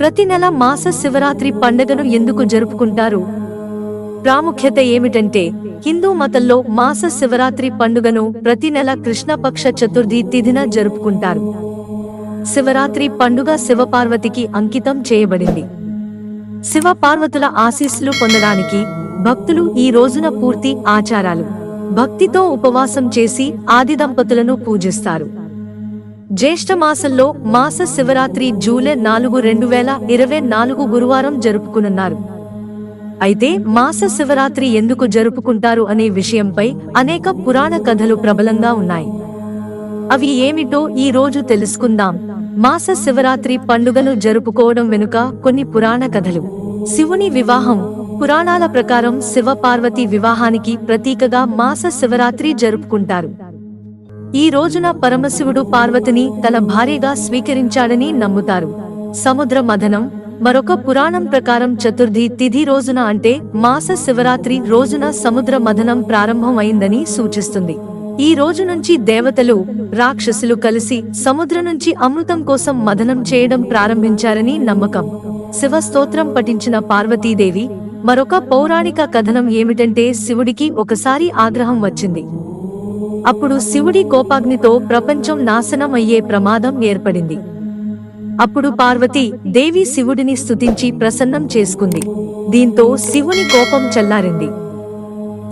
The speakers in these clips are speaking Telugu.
ప్రతి నెల మాస శివరాత్రి పండుగను ఎందుకు జరుపుకుంటారు? ప్రాముఖ్యత ఏమిటంటే హిందూ మతంలో మాస శివరాత్రి పండుగను ప్రతి నెల కృష్ణపక్ష చతుర్థి తిథిన జరుపుకుంటారు. శివరాత్రి పండుగ శివపార్వతికి అంకితం చేయబడింది. శివపార్వతుల ఆశీస్సులు పొందడానికి భక్తులు ఈ రోజున పూర్తి ఆచారాలు. భక్తితో ఉపవాసం చేసి ఆది దంపతులను పూజిస్తారు. జ్యేష్ఠ మాసంలో మాస శివరాత్రి జూలై నాలుగు రెండు వేల ఇరవై నాలుగు గురువారం జరుపుకునున్నారు. అయితే మాస శివరాత్రి ఎందుకు జరుపుకుంటారు అనే విషయంపై అనేక పురాణ కథలు ప్రబలంగా ఉన్నాయి. అవి ఏమిటో ఈ రోజు తెలుసుకుందాం. మాస శివరాత్రి పండుగను జరుపుకోవడం వెనుక కొన్ని పురాణ కథలు. శివుని వివాహం. పురాణాల ప్రకారం శివ పార్వతి వివాహానికి ప్రతీకగా మాస శివరాత్రి జరుపుకుంటారు. ఈ రోజున పరమశివుడు పార్వతిని తన భార్యగా స్వీకరించాడని నమ్ముతారు. సముద్ర మథనం మరొక పురాణం ప్రకారం చతుర్థి తిథి రోజున అంటే మాస శివరాత్రి రోజున సముద్ర మథనం ప్రారంభం అయిందని సూచిస్తుంది. ఈ రోజు నుంచి దేవతలు రాక్షసులు కలిసి సముద్ర నుంచి అమృతం కోసం మథనం చేయడం ప్రారంభించారని నమ్మకం. శివ స్తోత్రం పఠించిన పార్వతీదేవి మరొక పౌరాణిక కథనం ఏమిటంటే శివుడికి ఒకసారి ఆగ్రహం వచ్చింది. అప్పుడు శివుడి కోపాగ్నితో ప్రపంచం నాశనం అయ్యే ప్రమాదం ఏర్పడింది. అప్పుడు పార్వతి దేవి శివుడిని స్తుతించి ప్రసన్నం చేసుకుంది. దీంతో శివుని కోపం చల్లారింది.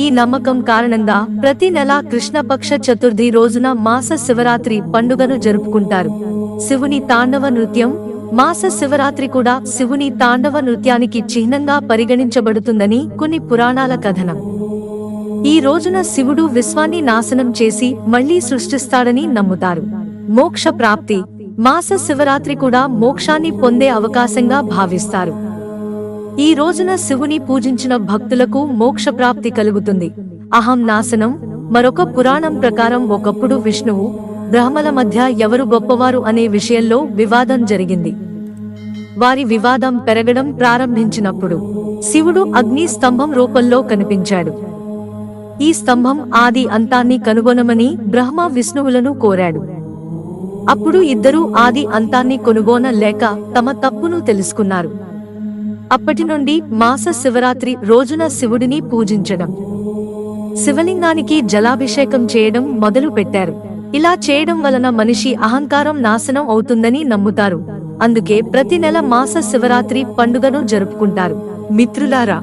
ఈ నమ్మకం కారణంగా ప్రతి నెల కృష్ణపక్ష చతుర్థి రోజున మాస శివరాత్రి పండుగను జరుపుకుంటారు. శివుని తాండవ నృత్యం మాస శివరాత్రి కూడా శివుని తాండవ నృత్యానికి చిహ్నంగా పరిగణించబడుతుందని కొన్ని పురాణాల కథనం. ఈ రోజున శివుడు విశ్వాన్ని నాశనం చేసి మళ్ళీ సృష్టిస్తాడని నమ్ముతారు. మోక్ష ప్రాప్తి మాస శివరాత్రి కూడా మోక్షాన్ని పొందే అవకాశంగా భావిస్తారు. ఈ రోజున శివుని పూజించిన భక్తులకు మోక్ష ప్రాప్తి కలుగుతుంది. అహం నాశనం మరొక పురాణం ప్రకారం ఒకప్పుడు విష్ణువు బ్రహ్మల మధ్య ఎవరు గొప్పవారు అనే విషయంలో వివాదం జరిగింది. వారి వివాదం పెరగడం ప్రారంభించినప్పుడు శివుడు అగ్ని స్తంభం రూపంలో కనిపించాడు. ఈ స్తంభం ఆది అంతాన్ని కనుగొనమని బ్రహ్మ విష్ణువులను కోరాడు. అప్పుడు ఇద్దరూ ఆది అంతాన్ని కొనుగోన లేక తమ తప్పును తెలుసుకున్నారు. అప్పటి నుండి మాస శివరాత్రి రోజున శివుడిని పూజించడం. శివలింగానికి జలాభిషేకం చేయడం మొదలు పెట్టారు. ఇలా చేయడం వలన మనిషి అహంకారం నాశనం అవుతుందని నమ్ముతారు. అందుకే ప్రతి నెల మాస శివరాత్రి పండుగను జరుపుకుంటారు. మిత్రులారా